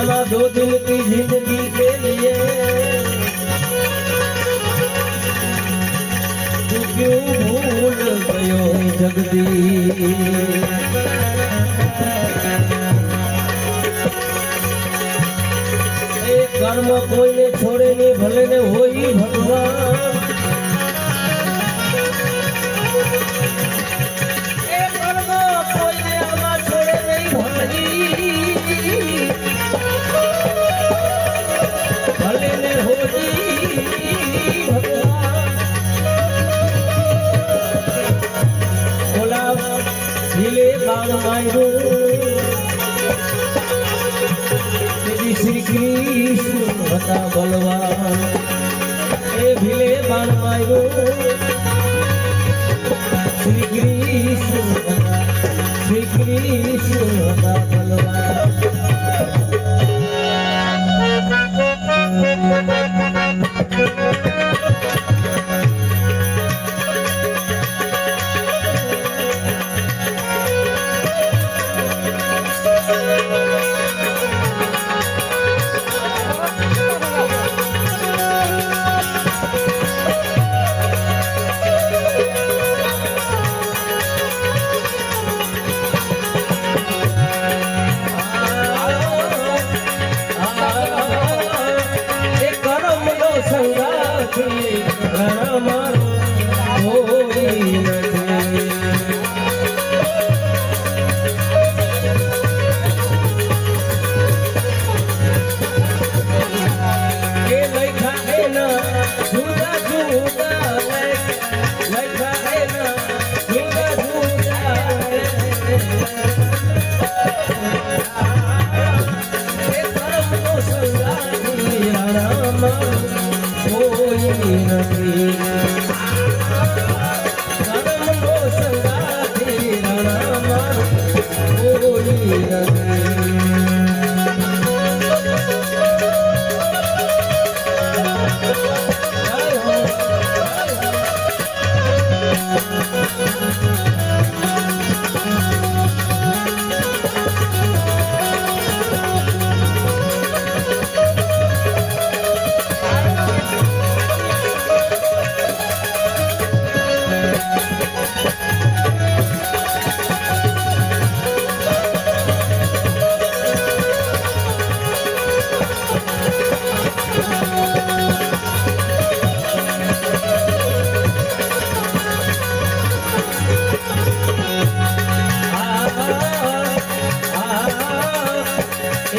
हमारा दो दिन की जिंदगी के लिए तू क्यों भूल गयो जगदी कर्म कोई ने छोड़े नहीं भले ने हो ही भगवान કાળવાયું શ્રી કૃષ્ણ હતા બલવાન એ ભીલે બાળવાયું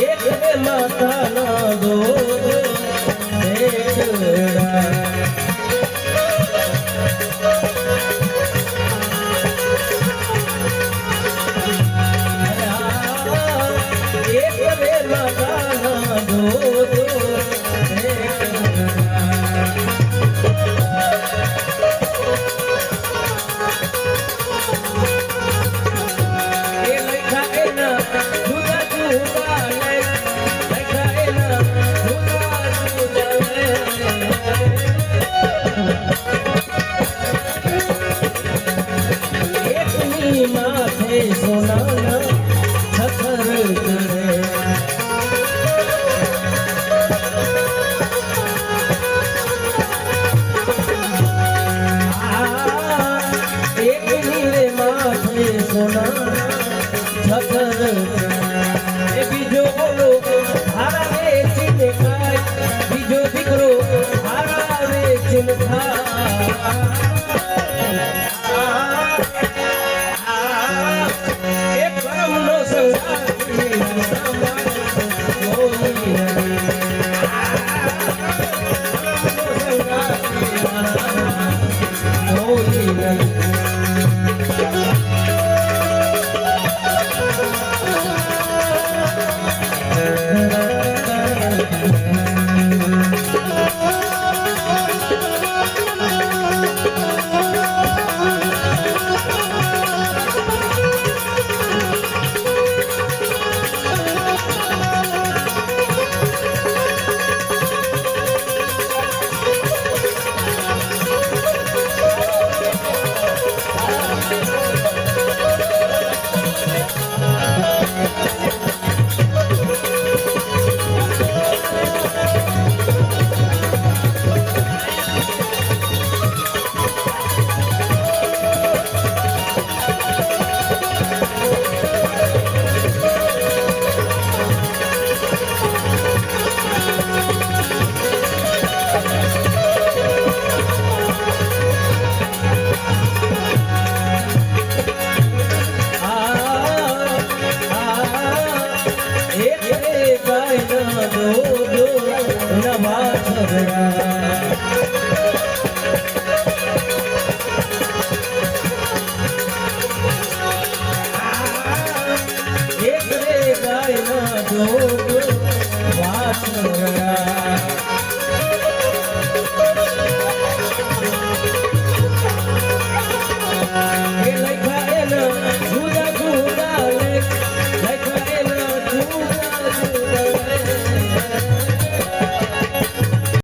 દેખવે માતાના ગો না લોક વાત રહ્યા